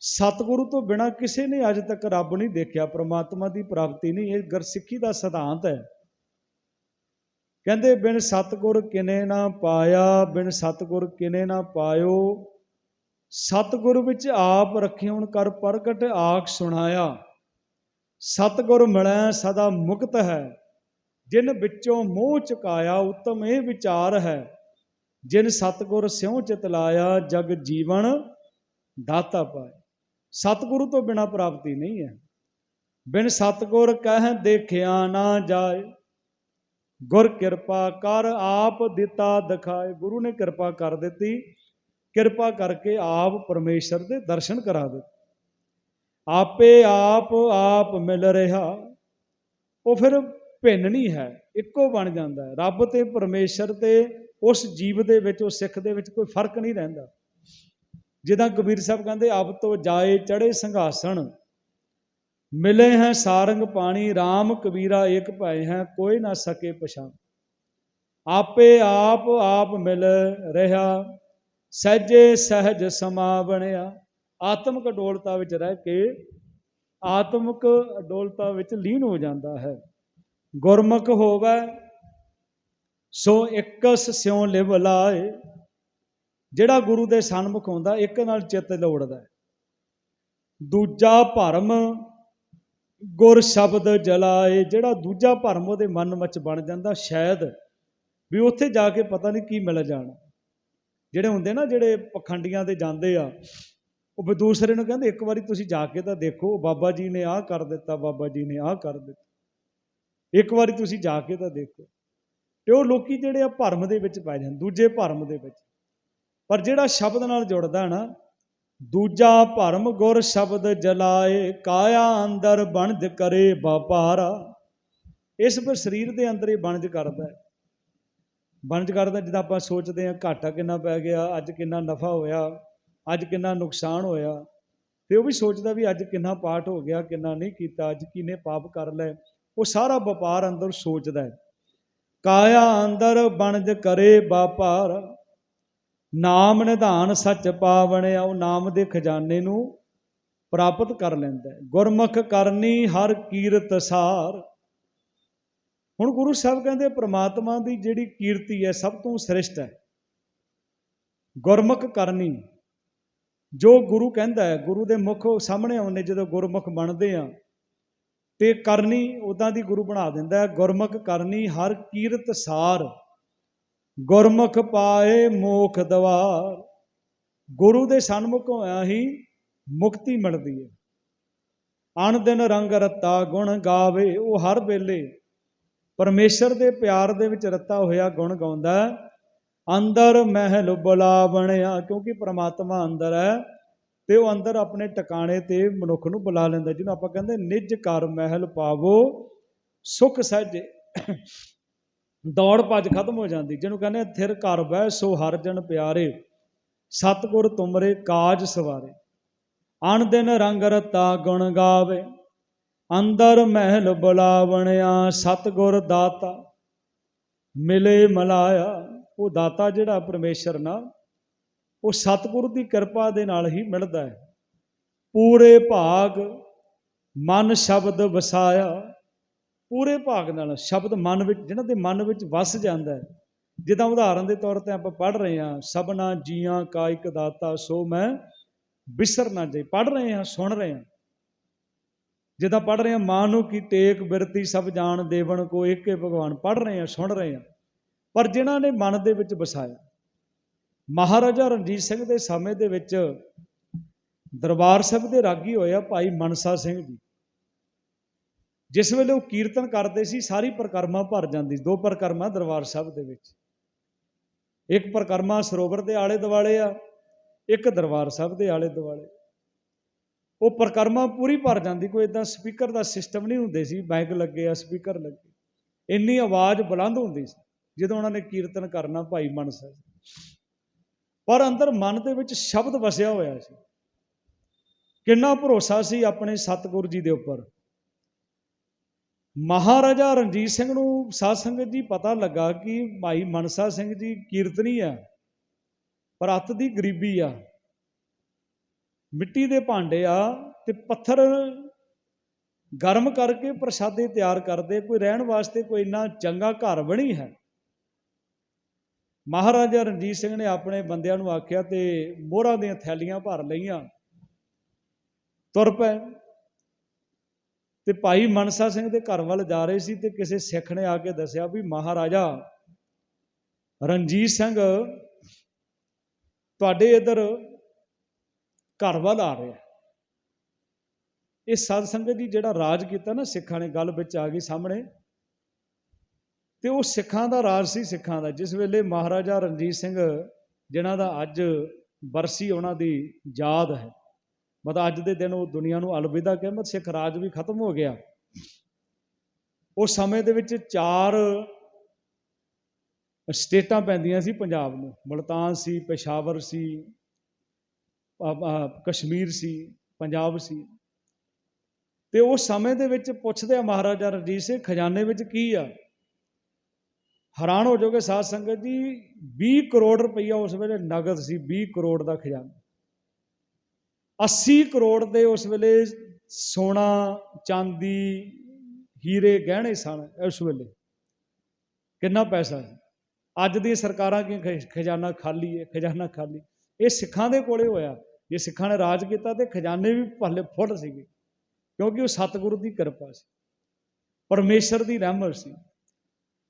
ਸਤਿਗੁਰੂ ਤੋਂ ਬਿਨਾ ਕਿਸੇ ਨੇ ਅੱਜ ਤੱਕ ਰੱਬ ਨਹੀਂ ਦੇਖਿਆ। ਪ੍ਰਮਾਤਮਾ ਦੀ ਪ੍ਰਾਪਤੀ ਨਹੀਂ, ਇਹ ਗੁਰਸਿੱਖੀ ਦਾ ਸਿਧਾਂਤ ਹੈ। ਕਹਿੰਦੇ, ਬਿਨ ਸਤਿਗੁਰ ਕਿਨੇ ਨਾ ਪਾਇਆ, ਬਿਨ ਸਤਿਗੁਰ ਕਿਨੇ ਨਾ ਪਾਇਓ। ਸਤਿਗੁਰ ਵਿੱਚ ਆਪ ਰਖਿਉਣ ਕਰ ਪ੍ਰਗਟ ਆਖ ਸੁਣਾਇਆ। ਸਤਿਗੁਰ ਮਿਲੈ, ਸਦਾ ਮੁਕਤ ਹੈ। ਜਿਨ ਵਿੱਚੋਂ ਮੋਹ ਚੁਕਾਇਆ, ਉਤਮ ਇਹ ਵਿਚਾਰ ਹੈ। ਜਿਨ ਸਤਿਗੁਰ ਸਿਉ ਚਿਤ ਲਾਇਆ, ਜਗ ਜੀਵਨ ਦਾਤਾ ਪਾਏ ਸਤਿਗੁਰੂ ਤੋਂ ਬਿਨਾ ਪ੍ਰਾਪਤੀ ਨਹੀਂ ਹੈ। ਬਿਨ ਸਤਿਗੁਰ ਕਹਿ ਦੇਖਿਆ ਨਾ ਜਾਏ। ਗੁਰ ਕਿਰਪਾ ਕਰ ਆਪ ਦਿੱਤਾ ਦਿਖਾਏ। ਗੁਰੂ ਨੇ ਕਿਰਪਾ ਕਰ ਦਿੱਤੀ। ਕਿਰਪਾ ਕਰਕੇ ਆਪ ਪਰਮੇਸ਼ਰ ਦੇ ਦਰਸ਼ਨ ਕਰਾ ਦਿੱਤੇ। ਆਪੇ ਆਪ ਆਪ ਮਿਲ ਰਿਹਾ। ਉਹ ਫਿਰ ਭਿੰਨ ਨਹੀਂ ਹੈ। ਇੱਕੋ ਬਣ ਜਾਂਦਾ ਹੈ। ਰੱਬ ਤੇ ਪਰਮੇਸ਼ਰ ਤੇ ਉਸ ਜੀਵ ਦੇ ਵਿੱਚ ਉਹ ਸਿੱਖ ਦੇ ਵਿੱਚ ਕੋਈ ਫ਼ਰਕ ਨਹੀਂ ਰਹਿੰਦਾ। ਜਿੱਦਾਂ ਕਬੀਰ ਸਾਹਿਬ ਕਹਿੰਦੇ ਅਬ ਤੋਂ ਜਾਏ ਚੜੇ ਸੰਘਾਸਣ, ਮਿਲੇ ਹੈ ਸਾਰੰਗ ਪਾਣੀ RAM ਕਬੀਰਾ ਏਕ ਭਾਏ ਹੈ, ਕੋਈ ਨਾ ਸਕੇ ਪਛਾਣ। ਆਪੇ ਆਪ ਆਪ ਮਿਲ ਰਿਹਾ, ਸਹਜੇ ਸਹਿਜ ਸਮਾ ਬਣਿਆ। ਆਤਮਿਕ ਅਡੋਲਤਾ ਵਿੱਚ ਰਹਿ ਕੇ, ਆਤਮਿਕ ਅਡੋਲਤਾ ਵਿੱਚ ਲੀਨ ਹੋ ਜਾਂਦਾ ਹੈ। ਗੁਰਮੁਖ ਹੋਵੇ ਸੋ ਇਕਸ ਸਿਉ ਲਿਵ ਲਾਏ। ਜਿਹੜਾ ਗੁਰੂ ਦੇ ਸਨਮੁਖ ਹੁੰਦਾ, ਇੱਕ ਨਾਲ ਚਿੱਤ ਲੋੜਦਾ ਹੈ। ਦੂਜਾ ਭਰਮ ਗੁਰ ਸ਼ਬਦ ਜਲਾਏ। ਜਿਹੜਾ ਦੂਜਾ ਭਰਮ ਉਹਦੇ ਮਨ ਵਿੱਚ ਬਣ ਜਾਂਦਾ ਸ਼ਾਇਦ ਵੀ ਉੱਥੇ ਜਾ ਕੇ ਪਤਾ ਨਹੀਂ ਕੀ ਮਿਲ ਜਾਣਾ। ਜਿਹੜੇ ਹੁੰਦੇ ਨਾ, ਜਿਹੜੇ ਪਖੰਡੀਆਂ ਤੇ ਜਾਂਦੇ ਆ, ਉਹ ਵੀ ਦੂਸਰੇ ਨੂੰ ਕਹਿੰਦੇ, ਇੱਕ ਵਾਰੀ ਤੁਸੀਂ ਜਾ ਕੇ ਤਾਂ ਦੇਖੋ, ਬਾਬਾ ਜੀ ਨੇ ਆਹ ਕਰ ਦਿੱਤਾ, ਬਾਬਾ ਜੀ ਨੇ ਆਹ ਕਰ ਦਿੱਤਾ। ਇੱਕ ਵਾਰੀ ਤੁਸੀਂ ਜਾ ਕੇ ਤਾਂ ਦੇਖੋ। ਤੇ ਉਹ ਲੋਕੀ ਜਿਹੜੇ ਆ ਭਰਮ ਦੇ ਵਿੱਚ ਪੈ ਜਾਂਦੇ ਦੂਜੇ ਭਰਮ ਦੇ ਵਿੱਚ। ਪਰ ਜਿਹੜਾ ਸ਼ਬਦ ਨਾਲ ਜੁੜਦਾ ਨਾ, ਦੂਜਾ ਭਰਮ ਗੁਰ ਸ਼ਬਦ ਜਲਾਏ, ਕਾਇਆ ਅੰਦਰ ਬਣਜ ਕਰੇ ਵਪਾਰਾ। ਇਸ ਪਰ ਸਰੀਰ ਦੇ ਅੰਦਰ ਹੀ ਬਣਜ ਕਰਦਾ ਹੈ। ਬਣਜ ਕਰਦਾ ਜਿੱਦਾਂ ਆਪਾਂ ਸੋਚਦੇ ਹਾਂ ਘਾਟਾ ਕਿੰਨਾ ਪੈ ਗਿਆ, ਅੱਜ ਕਿੰਨਾ ਨਫਾ ਹੋਇਆ, ਅੱਜ ਕਿੰਨਾ ਨੁਕਸਾਨ ਹੋਇਆ। ਤੇ ਉਹ ਵੀ ਸੋਚਦਾ ਵੀ ਅੱਜ ਕਿੰਨਾ ਪਾਠ ਹੋ ਗਿਆ, ਕਿੰਨਾ ਨਹੀਂ ਕੀਤਾ, ਅੱਜ ਕਿਨੇ ਪਾਪ ਕਰ ਲਏ। ਉਹ ਸਾਰਾ ਵਪਾਰ ਅੰਦਰ ਸੋਚਦਾ ਹੈ। ਕਾਇਆ ਅੰਦਰ ਬਣਜ ਕਰੇ ਬਾਪਾਰ। ਨਾਮ ਨਿਧਾਨ ਸੱਚ ਪਾਵਣਿਆ ਉਹ ਨਾਮ ਦੇ ਖਜ਼ਾਨੇ ਨੂੰ ਪ੍ਰਾਪਤ ਕਰ ਲੈਂਦਾ ਗੁਰਮੁਖ ਕਰਨੀ ਹਰ ਕੀਰਤ ਸਾਰ। ਹੁਣ ਗੁਰੂ ਸਾਹਿਬ ਕਹਿੰਦੇ, ਪ੍ਰਮਾਤਮਾ ਦੀ ਜਿਹੜੀ ਕੀਰਤੀ ਹੈ, ਸਭ ਤੋਂ ਸ਼੍ਰੇਸ਼ਟ ਹੈ। ਗੁਰਮੁਖ ਕਰਨੀ। ਜੋ ਗੁਰੂ ਕਹਿੰਦਾ ਹੈ, ਗੁਰੂ ਦੇ ਮੁਖ ਸਾਹਮਣੇ ਆਉਂਦੇ ਜਦੋਂ ਗੁਰਮੁਖ ਬਣਦੇ ਆ ਤੇ ਕਰਨੀ ਉਦਾਂ ਦੀ ਗੁਰੂ ਬਣਾ ਦਿੰਦਾ ਹੈ, ਗੁਰਮੁਖ ਕਰਨੀ ਹਰ ਕੀਰਤ ਸਾਰ। ਗੁਰਮੁਖ ਪਾਏ ਮੋਖ ਦਵਾਰ। ਗੁਰੂ ਦੇ ਸਨਮੁਖ ਹੋਇਆ ਹੀ ਮੁਕਤੀ ਮਿਲਦੀ ਹੈ। ਅਣ ਦਿਨ ਰੰਗ ਰਤਾ, ਗੁਣ ਗਾਵੇ, ਉਹ ਹਰ ਵੇਲੇ ਪਰਮੇਸ਼ਰ ਦੇ ਪਿਆਰ ਦੇ ਵਿੱਚ ਰਤਾ ਹੋਇਆ ਗੁਣ ਗਾਉਂਦਾ ਹੈ। ਅੰਦਰ ਮਹਿਲ ਬੁਲਾ ਬਣਿਆ, ਕਿਉਂਕਿ ਪ੍ਰਮਾਤਮਾ ਅੰਦਰ ਹੈ ਤੇ ਉਹ ਅੰਦਰ ਆਪਣੇ ਟਿਕਾਣੇ ਤੇ ਮਨੁੱਖ ਨੂੰ ਬੁਲਾ ਲੈਂਦਾ, ਜਿਹਨੂੰ ਆਪਾਂ ਕਹਿੰਦੇ ਨਿਜ ਘਰ ਮਹਿਲ ਪਾਵੋ, ਸੁਖ ਸਹਿਜੇ ਦੌੜ ਭੱਜ ਖਤਮ ਹੋ ਜਾਂਦੀ। ਜਿਹਨੂੰ ਕਹਿੰਦੇ ਥਿਰ ਘਰ ਬਹਿ ਸੋ ਹਰ ਜਨ ਪਿਆਰੇ, ਸਤਗੁਰ ਤੁਮਰੇ ਕਾਜ ਸਵਾਰੇ। ਅਣ ਦਿਨ ਰੰਗ ਰਤਾ ਗੁਣ ਗਾਵੇ, ਅੰਦਰ ਮਹਿਲ ਬੁਲਾਵਣਿਆ ਸਤਗੁਰ ਦਾਤਾ, ਮਿਲੇ ਮਲਾਇਆ। ਉਹ ਦਾਤਾ ਜਿਹੜਾ ਪਰਮੇਸ਼ਰ ਨਾ ਉਹ ਸਤਿਗੁਰੂ ਦੀ ਕਿਰਪਾ ਦੇ ਨਾਲ ਹੀ ਮਿਲਦਾ ਹੈ। ਪੂਰੇ ਭਾਗ ਮਨ ਸ਼ਬਦ ਵਸਾਇਆ। ਪੂਰੇ ਭਾਗ ਨਾਲ ਸ਼ਬਦ ਮਨ ਵਿੱਚ, ਜਿਹਨਾਂ ਦੇ ਮਨ ਵਿੱਚ ਵਸ ਜਾਂਦਾ ਹੈ। ਜਿੱਦਾਂ ਉਦਾਹਰਨ ਦੇ ਤੌਰ ਤੇ ਆਪਾਂ ਪੜ੍ਹ ਰਹੇ ਹਾਂ, ਸਭਨਾ ਜੀਆਂ ਕਾਇਕ ਦਾਤਾ, ਸੋ ਮੈਂ ਬਿਸਰ ਨਾ ਜਾਈ। ਪੜ੍ਹ ਰਹੇ ਹਾਂ, ਸੁਣ ਰਹੇ ਹਾਂ। ਜਿੱਦਾਂ ਪੜ੍ਹ ਰਹੇ ਹਾਂ, ਮਾਂ ਨੂੰ ਕੀ ਟੇਕ ਬਿਰਤੀ, ਸਭ ਜਾਣ ਦੇਵਣ ਕੋ ਏਕੇ ਭਗਵਾਨ। ਪੜ੍ਹ ਰਹੇ ਹਾਂ, ਸੁਣ ਰਹੇ ਹਾਂ। ਪਰ ਜਿਨ੍ਹਾਂ ਨੇ ਮਨ ਦੇ ਵਿੱਚ ਵਸਾਇਆ ਮਹਾਰਾਜਾ ਰਣਜੀਤ ਸਿੰਘ ਦੇ ਸਮੇਂ ਦੇ ਵਿੱਚ ਦਰਬਾਰ ਸਾਹਿਬ ਦੇ ਰਾਗੀ ਹੋਇਆ ਭਾਈ ਮਨਸਾ ਸਿੰਘ ਜੀ। ਜਿਸ ਵੇਲੇ ਉਹ ਕੀਰਤਨ ਕਰਦੇ ਸੀ, ਸਾਰੀ ਪ੍ਰਕਰਮਾ ਭਰ ਜਾਂਦੀ ਸੀ। ਦੋ ਪ੍ਰਕਰਮਾ ਦਰਬਾਰ ਸਾਹਿਬ ਦੇ ਵਿੱਚ। ਇੱਕ ਪ੍ਰਕਰਮਾ ਸਰੋਵਰ ਦੇ ਆਲੇ ਦੁਆਲੇ ਆ, ਇੱਕ ਦਰਬਾਰ ਸਾਹਿਬ ਦੇ ਆਲੇ ਦੁਆਲੇ। ਉਹ ਪ੍ਰਕਰਮਾ ਪੂਰੀ ਭਰ ਜਾਂਦੀ, ਕੋਈ ਇਦਾਂ ਸਪੀਕਰ ਦਾ ਸਿਸਟਮ ਨਹੀਂ ਹੁੰਦੇ ਸੀ ਮਾਈਕ ਲੱਗੇ ਆ, ਸਪੀਕਰ ਲੱਗੇ। ਇੰਨੀ ਆਵਾਜ਼ ਬੁਲੰਦ ਹੁੰਦੀ ਸੀ, ਜਦੋਂ ਉਹਨਾਂ ਨੇ ਕੀਰਤਨ ਕਰਨਾ ਭਾਈ ਮਨਸਾ ਜੀ। ਪਰ ਅੰਦਰ ਮਨ ਦੇ ਵਿੱਚ ਸ਼ਬਦ ਵਸਿਆ ਹੋਇਆ ਸੀ। ਕਿੰਨਾ ਭਰੋਸਾ ਸੀ ਆਪਣੇ ਸਤਿਗੁਰੂ ਜੀ ਦੇ ਉੱਪਰ। ਮਹਾਰਾਜਾ ਰਣਜੀਤ ਸਿੰਘ ਨੂੰ ਸਾਧ ਸੰਗਤ ਜੀ ਪਤਾ ਲੱਗਾ ਕਿ ਭਾਈ ਮਨਸਾ ਸਿੰਘ ਜੀ ਕੀਰਤਨੀ ਆ, ਪਰ ਅੱਤ ਦੀ ਗਰੀਬੀ ਆ। ਮਿੱਟੀ ਦੇ ਭਾਂਡੇ ਆ ਤੇ ਪੱਥਰ ਗਰਮ ਕਰਕੇ ਪ੍ਰਸ਼ਾਦੇ ਤਿਆਰ ਕਰਦੇ, ਕੋਈ ਰਹਿਣ ਵਾਸਤੇ ਕੋਈ ਇੰਨਾ ਚੰਗਾ ਘਰ ਬਣੀ ਹੈ। ਮਹਾਰਾਜਾ ਰਣਜੀਤ ਸਿੰਘ ਨੇ ਆਪਣੇ ਬੰਦਿਆਂ ਨੂੰ ਆਖਿਆ ਤੇ ਮੋਹਰਾਂ ਦੀਆਂ ਥੈਲੀਆਂ ਭਰ ਲਈਆਂ। ਤੁਰ ਪਏ ਤੇ ਭਾਈ ਮਨਸਾ ਸਿੰਘ ਦੇ ਘਰ ਵੱਲ ਜਾ ਰਹੇ ਸੀ ਤੇ ਕਿਸੇ ਸਿੱਖ ਨੇ ਆ ਕੇ ਦੱਸਿਆ ਵੀ, ਮਹਾਰਾਜਾ, ਰਣਜੀਤ ਸਿੰਘ ਤੁਹਾਡੇ ਇਧਰ ਘਰ ਵੱਲ ਆ ਰਿਹਾ ਇਹ ਸਾਧ ਸੰਗਤ ਜੀ ਜਿਹੜਾ ਰਾਜ ਕੀਤਾ ਨਾ, ਸਿੱਖਾਂ ਨੇ ਗੱਲ ਵਿੱਚ ਆ ਗਈ ਸਾਹਮਣੇ। ਤੇ ਉਹ ਸਿੱਖਾਂ ਦਾ ਰਾਜ ਸੀ ਸਿੱਖਾਂ ਦਾ, ਜਿਸ ਵੇਲੇ ਮਹਾਰਾਜਾ ਰਣਜੀਤ ਸਿੰਘ, ਜਿਨ੍ਹਾਂ ਦਾ ਅੱਜ ਬਰਸੀ ਉਹਨਾਂ ਦੀ ਯਾਦ ਹੈ। ਮਤਲਬ ਅੱਜ ਦੇ ਦਿਨ ਉਹ ਦੁਨੀਆ ਨੂੰ ਅਲਵਿਦਾ ਕਹੇ ਮਤ ਸਿੱਖ ਰਾਜ ਵੀ ਖਤਮ ਹੋ ਗਿਆ। ਉਸ ਸਮੇਂ ਦੇ ਵਿੱਚ ਚਾਰ ਸਟੇਟਾਂ ਪੈਂਦੀਆਂ ਸੀ ਪੰਜਾਬ ਨੂੰ। ਮਲਤਾਨ ਸੀ, ਪੇਸ਼ਾਵਰ ਸੀ ਕਸ਼ਮੀਰ ਸੀ, ਪੰਜਾਬ ਸੀ। ਤੇ ਉਸ ਸਮੇਂ ਦੇ ਵਿੱਚ ਪੁੱਛਦੇ ਆ ਮਹਾਰਾਜਾ ਰਣਜੀਤ ਸਿੰਘ, ਖਜ਼ਾਨੇ ਵਿੱਚ ਕੀ ਆ? ਹੈਰਾਨ ਹੋ ਜਾਓਗੇ ਸਾਧ ਸੰਗਤ ਜੀ 20 ਕਰੋੜ ਰੁਪਈਆ ਉਸ ਵੇਲੇ ਨਗਦ ਸੀ 20 ਕਰੋੜ ਦਾ ਖਜ਼ਾਨਾ। 80 ਕਰੋੜ ਦੇ ਉਸ ਵੇਲੇ ਸੋਨਾ, ਚਾਂਦੀ, ਹੀਰੇ ਗਹਿਣੇ ਸਨ ਉਸ ਵੇਲੇ। ਕਿੰਨਾ ਪੈਸਾ ਸੀ। ਅੱਜ ਦੀਆਂ ਸਰਕਾਰਾਂ ਕੀ ਖਜ਼ਾਨਾ ਖਾਲੀ ਹੈ ਖਜ਼ਾਨਾ ਖਾਲੀ। ਇਹ ਸਿੱਖਾਂ ਦੇ ਕੋਲੇ ਹੋਇਆ। ਜੇ ਸਿੱਖਾਂ ਨੇ ਰਾਜ ਕੀਤਾ ਤੇ ਖਜ਼ਾਨੇ ਵੀ ਭੱਲੇ ਫੁੱਲ ਸੀਗੇ, ਕਿਉਂਕਿ ਉਹ ਸਤਿਗੁਰੂ ਦੀ ਕਿਰਪਾ ਸੀ। ਪਰਮੇਸ਼ਰ ਦੀ ਰਹਿਮਤ ਸੀ।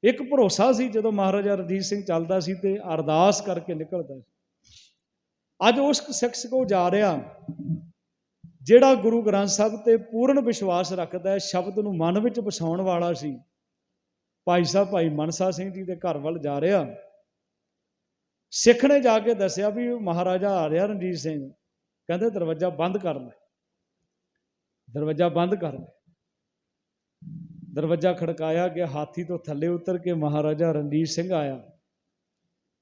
ਇੱਕ ਭਰੋਸਾ ਸੀ ਜਦੋਂ ਮਹਾਰਾਜਾ ਰਣਜੀਤ ਸਿੰਘ ਚੱਲਦਾ ਸੀ ਤੇ ਅਰਦਾਸ ਕਰਕੇ ਨਿਕਲਦਾ ਸੀ। ਅੱਜ ਉਸ ਸ਼ਖਸ ਕੋ ਜਾ ਰਿਹਾ, ਜਿਹੜਾ ਗੁਰੂ ਗ੍ਰੰਥ ਸਾਹਿਬ ਤੇ ਪੂਰਨ ਵਿਸ਼ਵਾਸ ਰੱਖਦਾ ਹੈ, ਸ਼ਬਦ ਨੂੰ ਮਨ ਵਿੱਚ ਵਸਾਉਣ ਵਾਲਾ ਸੀ। ਭਾਈ ਸਾਹਿਬ, ਭਾਈ ਮਨਸਾ ਸਿੰਘ ਜੀ ਦੇ ਘਰ ਵੱਲ ਜਾ ਰਿਹਾ। ਸਿੱਖ ਨੇ ਜਾ ਕੇ ਦੱਸਿਆ ਵੀ ਮਹਾਰਾਜਾ ਆ ਰਿਹਾ ਰਣਜੀਤ ਸਿੰਘ ਕਹਿੰਦੇ ਦਰਵਾਜ਼ਾ ਬੰਦ ਕਰ ਲੈ। ਦਰਵਾਜ਼ਾ ਬੰਦ ਕਰ ਲੈ। ਦਰਵਾਜ਼ਾ ਖੜਕਾਇਆ ਗਿਆ, ਹਾਥੀ ਤੋਂ ਥੱਲੇ ਉਤਰ ਕੇ ਮਹਾਰਾਜਾ ਰਣਜੀਤ ਸਿੰਘ ਆਇਆ।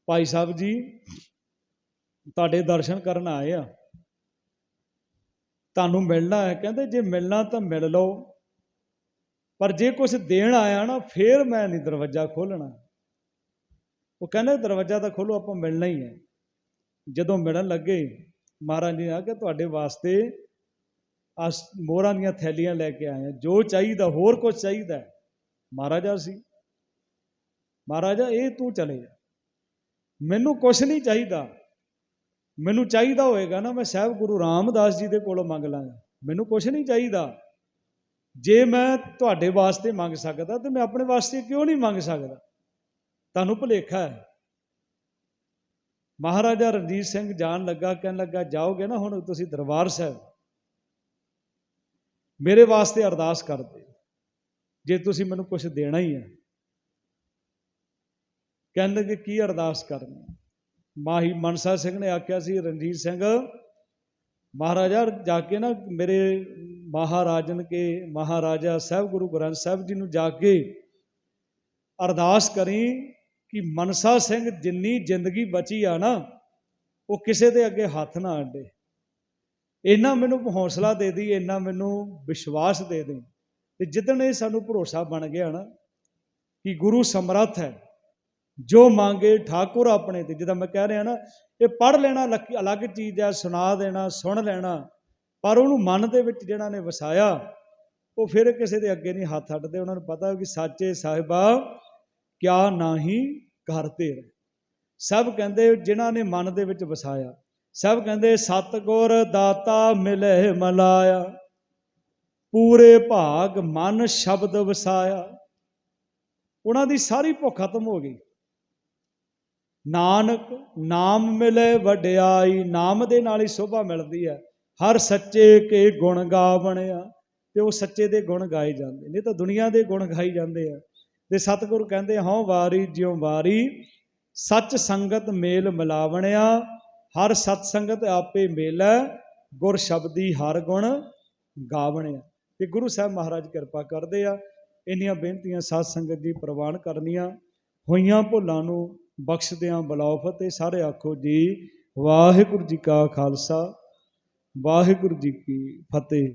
ਭਾਈ ਸਾਹਿਬ ਜੀ, ਤੁਹਾਡੇ ਦਰਸ਼ਨ ਕਰਨ ਆਏ ਆ। ਤੁਹਾਨੂੰ ਮਿਲਣਾ ਹੈ, ਕਹਿੰਦੇ ਜੇ ਮਿਲਣਾ ਤਾਂ ਮਿਲ ਲਓ। ਪਰ ਜੇ ਕੁਝ ਦੇਣ ਆਇਆ ਨਾ, ਫੇਰ ਮੈਂ ਨਹੀਂ ਦਰਵਾਜ਼ਾ ਖੋਲਣਾ ਉਹ ਕਹਿੰਦੇ ਦਰਵਾਜ਼ਾ ਤਾਂ ਖੋਲੋ ਆਪਾਂ ਮਿਲਣਾ ਹੀ ਹੈ। ਜਦੋਂ ਮਿਲਣ ਲੱਗੇ, ਮਹਾਰਾਜ ਜੀ ਨੇ ਆ ਕਿ ਤੁਹਾਡੇ ਵਾਸਤੇ ਆ ਮੋਹਰਾਂ ਦੀਆਂ ਥੈਲੀਆਂ ਲੈ ਕੇ ਆਏ ਆ। ਜੋ ਚਾਹੀਦਾ, ਹੋਰ ਕੁਝ ਚਾਹੀਦਾ ਮਹਾਰਾਜਾ ਸੀ। ਮਹਾਰਾਜਾ, ਇਹ ਤੂੰ ਚਲੇ ਜਾ। ਮੈਨੂੰ ਕੁਝ ਨਹੀਂ ਚਾਹੀਦਾ। ਮੈਨੂੰ ਚਾਹੀਦਾ ਹੋਏਗਾ ਨਾ, ਮੈਂ ਸਾਹਿਬ ਗੁਰੂ ਰਾਮਦਾਸ ਜੀ ਦੇ ਕੋਲੋਂ ਮੰਗ ਲਾਂਗਾ। ਮੈਨੂੰ ਕੁਝ ਨਹੀਂ ਚਾਹੀਦਾ। ਜੇ ਮੈਂ ਤੁਹਾਡੇ ਵਾਸਤੇ ਮੰਗ ਸਕਦਾ, ਤੇ ਮੈਂ ਆਪਣੇ ਵਾਸਤੇ ਕਿਉਂ ਨਹੀਂ ਮੰਗ ਸਕਦਾ? ਤੁਹਾਨੂੰ ਭੁਲੇਖਾ ਹੈ। ਮਹਾਰਾਜਾ ਰਣਜੀਤ ਸਿੰਘ ਜਾਣ ਲੱਗਾ, ਕਹਿਣ ਲੱਗਾ, ਜਾਓਗੇ ਨਾ ਹੁਣ ਤੁਸੀਂ ਦਰਬਾਰ ਸਾਹਿਬ? ਮੇਰੇ ਵਾਸਤੇ ਅਰਦਾਸ ਕਰਦੇ ਜੇ ਤੁਸੀਂ ਮੈਨੂੰ ਕੁਝ ਦੇਣਾ ਹੀ ਹੈ ਕਹਿਣ ਲੱਗੇ ਕੀ ਅਰਦਾਸ ਕਰਨੀ ਮਾਹੀ ਮਨਸਾ ਸਿੰਘ ਨੇ ਆਖਿਆ ਸੀ, ਰਣਜੀਤ ਸਿੰਘ, ਮਹਾਰਾਜਾ, ਜਾ ਕੇ ਨਾ ਮੇਰੇ ਮਹਾਰਾਜਨ ਕੇ ਮਹਾਰਾਜਾ ਸਾਹਿਬ, ਗੁਰੂ ਗ੍ਰੰਥ ਸਾਹਿਬ ਜੀ ਨੂੰ ਜਾ ਕੇ ਅਰਦਾਸ ਕਰੀ ਕਿ ਮਨਸਾ ਸਿੰਘ ਜਿੰਨੀ ਜ਼ਿੰਦਗੀ ਬਚੀ ਆ ਨਾ, ਉਹ ਕਿਸੇ ਦੇ ਅੱਗੇ ਹੱਥ ਨਾ ਅੱਡੇ। ਇੰਨਾ ਮੈਨੂੰ ਹੌਸਲਾ ਦੇ ਦੀ ਇੰਨਾ ਮੈਨੂੰ ਵਿਸ਼ਵਾਸ ਦੇ ਦੇ ਤੇ ਜਿੱਦਣ ਇਹ ਸਾਨੂੰ ਭਰੋਸਾ ਬਣ ਗਿਆ ਨਾ ਕਿ ਗੁਰੂ ਸਮਰੱਥ ਹੈ, ਜੋ ਮੰਗੇ ਠਾਕੁਰ ਆਪਣੇ ਤੇ। ਜਿੱਦਾਂ ਮੈਂ ਕਹਿ ਰਿਹਾ ਨਾ, ਇਹ ਪੜ ਲੈਣਾ ਲੱਕ- ਅਲੱਗ ਚੀਜ਼ ਹੈ, ਸੁਣਾ ਦੇਣਾ, ਸੁਣ ਲੈਣਾ, ਪਰ ਉਹਨੂੰ ਮਨ ਦੇ ਵਿੱਚ ਜਿਹੜਾ ਨੇ ਵਸਾਇਆ, ਉਹ ਫਿਰ ਕਿਸੇ ਦੇ ਅੱਗੇ ਨਹੀਂ ਹੱਥ ਅੱਡਦੇ। ਉਹਨਾਂ ਨੂੰ ਪਤਾ ਕਿ ਸਾਚੇ ਸਾਹਿਬਾ ਕਿਆ ਨਾਹੀ ਕਰਤੇ ਸਭ ਕਹਿੰਦੇ ਜਿਨ੍ਹਾਂ ਨੇ ਮਨ ਦੇ ਵਿੱਚ ਵਸਾਇਆ। ਸਭ ਕਹਿੰਦੇ, ਸਤਗੁਰ ਦਾਤਾ ਮਿਲੇ ਮਲਾਇਆ, ਪੂਰੇ ਭਾਗ ਮਨ ਸ਼ਬਦ ਵਸਾਇਆ। ਉਹਨਾਂ ਦੀ ਸਾਰੀ ਭੁੱਖ ਖਤਮ ਹੋ ਗਈ। ਨਾਨਕ, ਨਾਮ ਮਿਲੇ ਵਡਿਆਈ, ਨਾਮ ਦੇ ਨਾਲ ਹੀ ਸ਼ੋਭਾ ਮਿਲਦੀ ਹੈ। ਹਰ ਸੱਚੇ ਕੇ ਗੁਣ ਗਾਵਣਿਆ, ਤੇ ਉਹ ਸੱਚੇ ਦੇ ਗੁਣ ਗਾਏ ਜਾਂਦੇ ਨੇ ਤਾਂ ਦੁਨੀਆ ਦੇ ਗੁਣ ਗਾਈ ਜਾਂਦੇ ਆ। ਤੇ ਸਤਿਗੁਰ ਕਹਿੰਦੇ, ਹਉ ਵਾਰੀ ਜਿਉ ਵਾਰੀ ਸੱਚ ਸੰਗਤ ਮੇਲ ਮਿਲਾਵਣਿਆ ਹਰ ਸਤ ਸੰਗਤ ਆਪੇ ਮੇਲੈ, ਗੁਰ ਸ਼ਬਦੀ ਹਰ ਗੁਣ ਗਾਵਣਿਆ। ਤੇ ਗੁਰੂ ਸਾਹਿਬ ਮਹਾਰਾਜ ਕਿਰਪਾ ਕਰਦੇ ਆ, ਇੰਨੀਆਂ ਬੇਨਤੀਆਂ ਸਾਧ ਸੰਗਤ ਜੀ ਪ੍ਰਵਾਨ ਕਰਨੀਆਂ। ਹੋਈਆਂ ਭੁੱਲਾਂ ਨੂੰ ਬਖਸ਼ਦਿਆਂ ਬਲਾਉ ਫਤਿਹ। ਸਾਰੇ ਆਖੋ ਜੀ, ਵਾਹਿਗੁਰੂ ਜੀ ਕਾ ਖਾਲਸਾ, ਵਾਹਿਗੁਰੂ ਜੀ ਕੀ ਫਤਿਹ।